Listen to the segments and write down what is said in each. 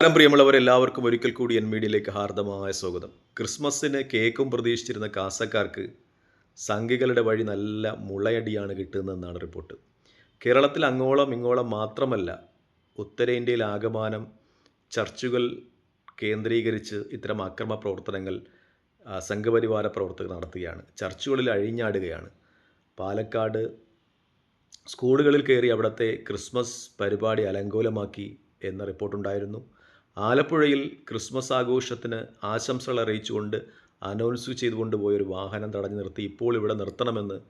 നമസ്കാരം. പ്രിയമുള്ളവരെല്ലാവർക്കും ഒരിക്കൽ കൂടി എൻ മീഡിയയിലേക്ക് ഹാർദമായ സ്വാഗതം. ക്രിസ്മസിന് കേക്കും പ്രതീക്ഷിച്ചിരുന്ന കാസക്കാർക്ക് സംഘികളുടെ വഴി നല്ല മുളയടിയാണ് കിട്ടുന്നതെന്നാണ് റിപ്പോർട്ട്. കേരളത്തിൽ അങ്ങോളം ഇങ്ങോളം മാത്രമല്ല ഉത്തരേന്ത്യയിൽ ആകമാനം ചർച്ചുകൾ കേന്ദ്രീകരിച്ച് ഇത്തരം അക്രമ പ്രവർത്തനങ്ങൾ സംഘപരിവാര പ്രവർത്തകർ നടത്തുകയാണ്. ചർച്ചുകളിൽ അഴിഞ്ഞാടുകയാണ്. പാലക്കാട് സ്കൂളുകളിൽ കയറി അവിടുത്തെ ക്രിസ്മസ് പരിപാടി അലങ്കോലമാക്കി എന്ന റിപ്പോർട്ടുണ്ടായിരുന്നു. ആലപ്പുഴയിൽ ക്രിസ്മസ് ആഘോഷത്തിന് ആശംസകൾ അറിയിച്ചുകൊണ്ട് അനൗൺസ് ചെയ്തുകൊണ്ട് പോയൊരു വാഹനം തടഞ്ഞു നിർത്തി ഇപ്പോൾ ഇവിടെ നിർത്തണമെന്ന്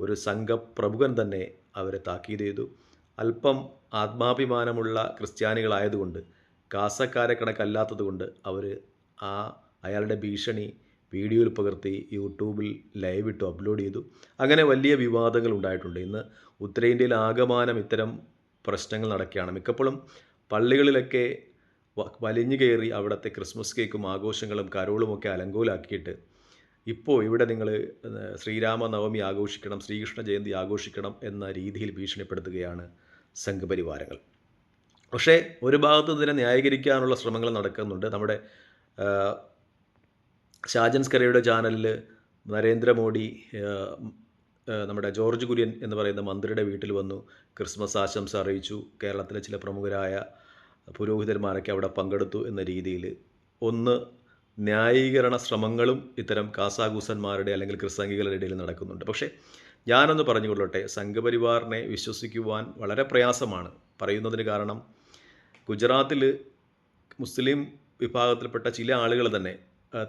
ഒരു സംഘപ്രമുഖൻ തന്നെ അവരെ താക്കീത് ചെയ്തു. അല്പം ആത്മാഭിമാനമുള്ള ക്രിസ്ത്യാനികളായതുകൊണ്ട് കാസക്കാരെ കണക്കല്ലാത്തതുകൊണ്ട് അവർ ആ അയാളുടെ ഭീഷണി വീഡിയോയിൽ പകർത്തി യൂട്യൂബിൽ ലൈവ് ഇട്ട് അപ്ലോഡ് ചെയ്തു. അങ്ങനെ വലിയ വിവാദങ്ങൾ ഉണ്ടായിട്ടുണ്ട്. ഇന്ന് ഉത്തരേന്ത്യയിൽ ആകമാനം ഇത്തരം പ്രശ്നങ്ങൾ നടക്കുകയാണ്. മിക്കപ്പോഴും പള്ളികളിലൊക്കെ വലിഞ്ഞു കയറി അവിടുത്തെ ക്രിസ്മസ് കേക്കും ആഘോഷങ്ങളും കരോളുമൊക്കെ അലങ്കോലാക്കിയിട്ട് ഇപ്പോൾ ഇവിടെ നിങ്ങൾ ശ്രീരാമനവമി ആഘോഷിക്കണം ശ്രീകൃഷ്ണ ജയന്തി ആഘോഷിക്കണം എന്ന രീതിയിൽ ഭീഷണിപ്പെടുത്തുകയാണ് സംഘപരിവാരങ്ങൾ. പക്ഷേ ഒരു ഭാഗത്ത് ഇതിനെ ന്യായീകരിക്കാനുള്ള ശ്രമങ്ങൾ നടക്കുന്നുണ്ട്. നമ്മുടെ ഷാജൻസ്കരയുടെ ചാനലിൽ നരേന്ദ്രമോദി നമ്മുടെ ജോർജ് കുര്യൻ എന്ന് പറയുന്ന മന്ത്രിയുടെ വീട്ടിൽ വന്നു ക്രിസ്മസ് ആശംസ അറിയിച്ചു. കേരളത്തിലെ ചില പ്രമുഖരായ പുരോഹിതന്മാരൊക്കെ അവിടെ പങ്കെടുത്തു എന്ന രീതിയിൽ ഒന്ന് ന്യായീകരണ ശ്രമങ്ങളും ഇത്തരം കാസാകൂസന്മാരുടെ അല്ലെങ്കിൽ ക്രിസ്തംഗികളുടെ ഇടയിൽ നടക്കുന്നുണ്ട്. പക്ഷേ ഞാനൊന്ന് പറഞ്ഞുകൊള്ളട്ടെ സംഘപരിവാറിനെ വിശ്വസിക്കുവാൻ വളരെ പ്രയാസമാണ്. പറയുന്നതിന് കാരണം ഗുജറാത്തിൽ മുസ്ലിം വിഭാഗത്തിൽപ്പെട്ട ചില ആളുകൾ തന്നെ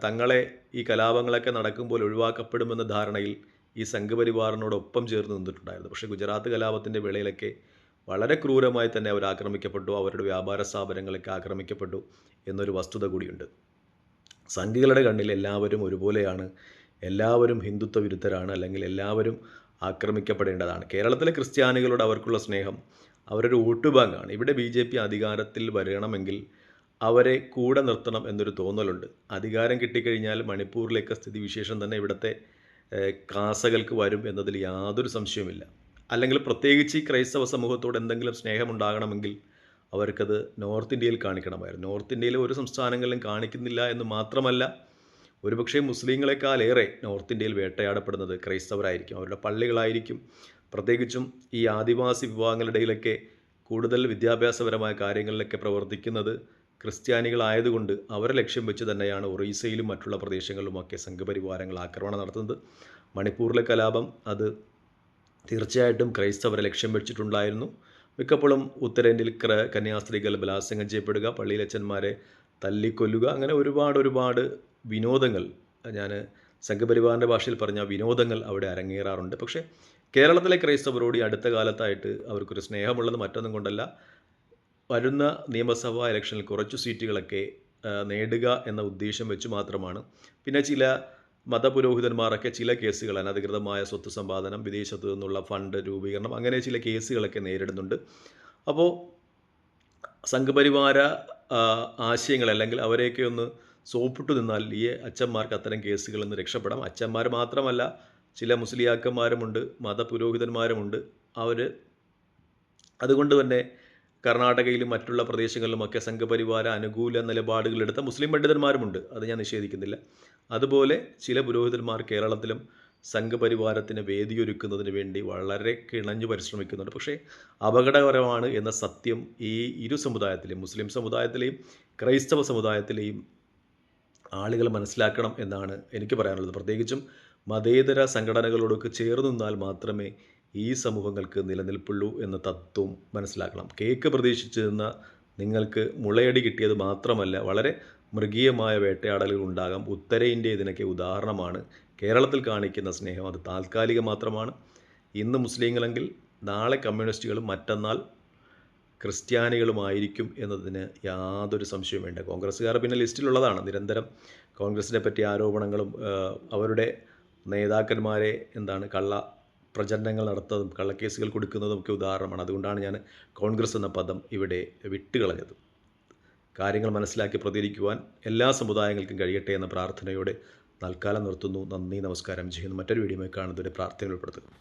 തങ്ങളെ ഈ കലാപങ്ങളൊക്കെ നടക്കുമ്പോൾ ഒഴിവാക്കപ്പെടുമെന്ന ധാരണയിൽ ഈ സംഘപരിവാറിനോടൊപ്പം ചേർന്ന് നിന്നിട്ടുണ്ടായിരുന്നു. പക്ഷേ ഗുജറാത്ത് കലാപത്തിന്റെ വേളയിലൊക്കെ വളരെ ക്രൂരമായി തന്നെ അവർ ആക്രമിക്കപ്പെട്ടു. അവരുടെ വ്യാപാര സ്ഥാപനങ്ങളൊക്കെ ആക്രമിക്കപ്പെട്ടു എന്നൊരു വസ്തുത കൂടിയുണ്ട്. സംഘികളുടെ കണ്ണിൽ എല്ലാവരും ഒരുപോലെയാണ്. എല്ലാവരും ഹിന്ദുത്വ വിരുദ്ധരാണ് അല്ലെങ്കിൽ എല്ലാവരും ആക്രമിക്കപ്പെടേണ്ടതാണ്. കേരളത്തിലെ ക്രിസ്ത്യാനികളോട് അവർക്കുള്ള സ്നേഹം അവരൊരു വോട്ട് ബാങ്കാണ് ഇവിടെ ബി ജെ പി അധികാരത്തിൽ വരണമെങ്കിൽ അവരെ കൂടെ നിർത്തണം എന്നൊരു തോന്നലുണ്ട്. അധികാരം കിട്ടിക്കഴിഞ്ഞാൽ മണിപ്പൂരിലേക്ക് സ്ഥിതിവിശേഷം തന്നെ ഇവിടുത്തെ കാസകൾക്ക് വരും എന്നതിൽ യാതൊരു സംശയവുമില്ല. അല്ലെങ്കിൽ പ്രത്യേകിച്ച് ഈ ക്രൈസ്തവ സമൂഹത്തോട് എന്തെങ്കിലും സ്നേഹമുണ്ടാകണമെങ്കിൽ അവർക്കത് നോർത്ത് ഇന്ത്യയിൽ കാണിക്കണമായിരുന്നു. നോർത്ത് ഇന്ത്യയിലെ ഒരു സംസ്ഥാനങ്ങളിലും കാണിക്കുന്നില്ല എന്ന് മാത്രമല്ല ഒരുപക്ഷേ മുസ്ലിങ്ങളെക്കാളേറെ നോർത്ത് ഇന്ത്യയിൽ വേട്ടയാടപ്പെടുന്നത് ക്രൈസ്തവരായിരിക്കും. അവരുടെ പള്ളികളായിരിക്കും. പ്രത്യേകിച്ചും ഈ ആദിവാസി വിഭാഗങ്ങളുടെ ഇടയിലൊക്കെ കൂടുതൽ വിദ്യാഭ്യാസപരമായ കാര്യങ്ങളിലൊക്കെ പ്രവർത്തിക്കുന്നത് ക്രിസ്ത്യാനികളായതുകൊണ്ട് അവരെ ലക്ഷ്യം വെച്ച് തന്നെയാണ് ഒറീസയിലും മറ്റുള്ള പ്രദേശങ്ങളിലുമൊക്കെ സംഘപരിവാരങ്ങൾ ആക്രമണം നടത്തുന്നത്. മണിപ്പൂരിലെ കലാപം അത് തീർച്ചയായിട്ടും ക്രൈസ്തവരെ ലക്ഷ്യം വെച്ചിട്ടുണ്ടായിരുന്നു. മിക്കപ്പോഴും ഉത്തരേന്ത്യയിൽ ക്ര കന്യാസ്ത്രീകൾ ബലാത്സംഗം ചെയ്യപ്പെടുക പള്ളിയിലച്ചന്മാരെ തല്ലിക്കൊല്ലുക അങ്ങനെ ഒരുപാട് ഒരുപാട് വിനോദങ്ങൾ ഞാൻ സംഘപരിവാറിന്റെ ഭാഷയിൽ പറഞ്ഞ വിനോദങ്ങൾ അവിടെ അരങ്ങേറാറുണ്ട്. പക്ഷേ കേരളത്തിലെ ക്രൈസ്തവരോട് ഈ അടുത്ത കാലത്തായിട്ട് അവർക്കൊരു സ്നേഹമുള്ളത് മറ്റൊന്നും കൊണ്ടല്ല. വരുന്ന നിയമസഭാ ഇലക്ഷനിൽ കുറച്ച് സീറ്റുകളൊക്കെ നേടുക എന്ന ഉദ്ദേശം വെച്ച് മാത്രമാണ്. പിന്നെ ചില മതപുരോഹിതന്മാരൊക്കെ ചില കേസുകൾ അനധികൃതമായ സ്വത്ത് സമ്പാദനം വിദേശത്തു നിന്നുള്ള ഫണ്ട് രൂപീകരണം അങ്ങനെ ചില കേസുകളൊക്കെ നേരിടുന്നുണ്ട്. അപ്പോൾ സംഘപരിവാര ആശയങ്ങൾ അല്ലെങ്കിൽ അവരെയൊക്കെ ഒന്ന് സോപ്പിട്ട് നിന്നാൽ ഈ അച്ഛന്മാർക്ക് അത്തരം കേസുകളിൽ നിന്ന് രക്ഷപ്പെടാം. അച്ഛന്മാർ മാത്രമല്ല ചില മുസ്ലിയാക്കന്മാരുമുണ്ട് മതപുരോഹിതന്മാരുമുണ്ട്. അവർ അതുകൊണ്ട് തന്നെ കർണാടകയിലും മറ്റുള്ള പ്രദേശങ്ങളിലുമൊക്കെ സംഘപരിവാര അനുകൂല നിലപാടുകളെടുത്ത മുസ്ലിം പണ്ഡിതന്മാരുമുണ്ട്. അത് ഞാൻ നിഷേധിക്കുന്നില്ല. അതുപോലെ ചില പുരോഹിതന്മാർ കേരളത്തിലും സംഘപരിവാരത്തിന് വേദിയൊരുക്കുന്നതിന് വേണ്ടി വളരെ കിണഞ്ഞു പരിശ്രമിക്കുന്നുണ്ട്. പക്ഷേ അപകടകരമാണ് എന്ന സത്യം ഈ ഇരു സമുദായത്തിലെയും മുസ്ലിം സമുദായത്തിലെയും ക്രൈസ്തവ സമുദായത്തിലെയും ആളുകൾ മനസ്സിലാക്കണം എന്നാണ് എനിക്ക് പറയാനുള്ളത്. പ്രത്യേകിച്ചും മതേതര സംഘടനകളോടൊക്കെ ചേർന്ന് നിന്നാൽ മാത്രമേ ഈ സമൂഹങ്ങൾക്ക് നിലനിൽപ്പുള്ളൂ എന്ന തത്വം മനസ്സിലാക്കണം. കേക്ക് പ്രതീക്ഷിച്ചിരുന്ന നിങ്ങൾക്ക് മുളയടി കിട്ടിയത് മാത്രമല്ല വളരെ മൃഗീയമായ വേട്ടയാടലുകൾ ഉണ്ടാകാം. ഉത്തരേന്ത്യ ഇതിനൊക്കെ ഉദാഹരണമാണ്. കേരളത്തിൽ കാണിക്കുന്ന സ്നേഹം അത് താൽക്കാലികം മാത്രമാണ്. ഇന്ന് മുസ്ലിങ്ങളെങ്കിൽ നാളെ കമ്മ്യൂണിസ്റ്റുകളും മറ്റന്നാൾ ക്രിസ്ത്യാനികളുമായിരിക്കും എന്നതിന് യാതൊരു സംശയവും വേണ്ട. കോൺഗ്രസ്സുകാർ പിന്നെ ലിസ്റ്റിലുള്ളതാണ്. നിരന്തരം കോൺഗ്രസ്സിനെ പറ്റി ആരോപണങ്ങളും അവരുടെ നേതാക്കന്മാരെ എന്താണ് കള്ള പ്രചരണങ്ങൾ നടത്തുന്നതും കള്ളക്കേസുകൾ കൊടുക്കുന്നതും ഒക്കെ ഉദാഹരണമാണ്. അതുകൊണ്ടാണ് ഞാൻ കോൺഗ്രസ് എന്ന പദം ഇവിടെ വിട്ടുകളഞ്ഞത്. കാര്യങ്ങൾ മനസ്സിലാക്കി പ്രതികരിക്കുവാൻ എല്ലാ സമുദായങ്ങൾക്കും കഴിയട്ടെ എന്ന പ്രാർത്ഥനയോടെ തൽക്കാലം നിർത്തുന്നു. നന്ദി നമസ്കാരം. ചെയ്യുന്നു മറ്റൊരു വീഡിയോയിൽ കാണുന്നതിന്റെ പ്രാർത്ഥനകൾ ഉൾപ്പെടുത്തുന്നു